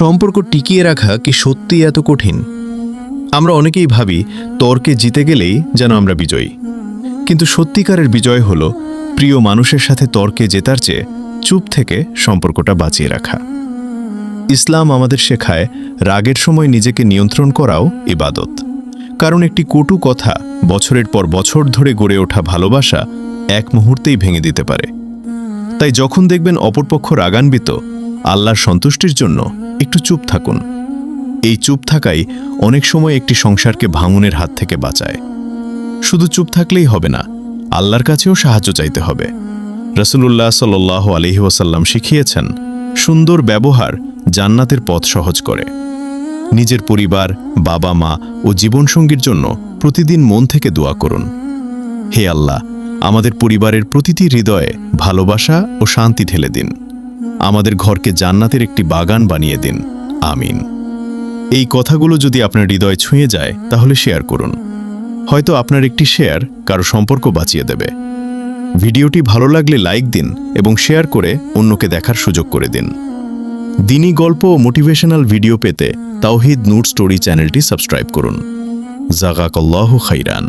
সম্পর্ক টিকিয়ে রাখা কি সত্যি এত কঠিন? আমরা অনেকেই ভাবি, তর্কে জিতে গেলেই যেন আমরা বিজয়ী। কিন্তু সত্যিকারের বিজয় হল প্রিয় মানুষের সাথে তর্কে জেতার চেয়ে চুপ থেকে সম্পর্কটা বাঁচিয়ে রাখা। ইসলাম আমাদের শেখায়, রাগের সময় নিজেকে নিয়ন্ত্রণ করাও ইবাদত। কারণ একটি কটু কথা বছরের পর বছর ধরে গড়ে ওঠা ভালোবাসা এক মুহূর্তেই ভেঙে দিতে পারে। তাই যখন দেখবেন অপরপক্ষ রাগান্বিত, আল্লাহর সন্তুষ্টির জন্য একটু চুপ থাকুন। এই চুপ থাকাই অনেক সময় একটি সংসারকে ভাঙনের হাত থেকে বাঁচায়। শুধু চুপ থাকলেই হবে না, আল্লাহর কাছেও সাহায্য চাইতে হবে। রসুল্লাহ সাল আলহি ওসাল্লাম শিখিয়েছেন, সুন্দর ব্যবহার জান্নাতের পথ সহজ করে। নিজের পরিবার, বাবা মা ও জীবনসঙ্গীর জন্য প্রতিদিন মন থেকে দোয়া করুন। হে আল্লাহ, আমাদের পরিবারের প্রতিটি হৃদয়ে ভালোবাসা ও শান্তি ঢেলে দিন। আমাদের ঘরকে জান্নাতের একটি বাগান বানিয়ে দিন। আমিন। এই কথাগুলো যদি আপনার হৃদয় ছুঁয়ে যায়, তাহলে শেয়ার করুন। হয়তো আপনার একটি শেয়ার কারও সম্পর্ক বাঁচিয়ে দেবে। ভিডিওটি ভালো লাগলে লাইক দিন এবং শেয়ার করে অন্যকে দেখার সুযোগ করে দিন। দিনী গল্প ও মোটিভেশনাল ভিডিও পেতে তাওহিদ নুট স্টোরি চ্যানেলটি সাবস্ক্রাইব করুন। জাগাকল্লাহ খাইরান।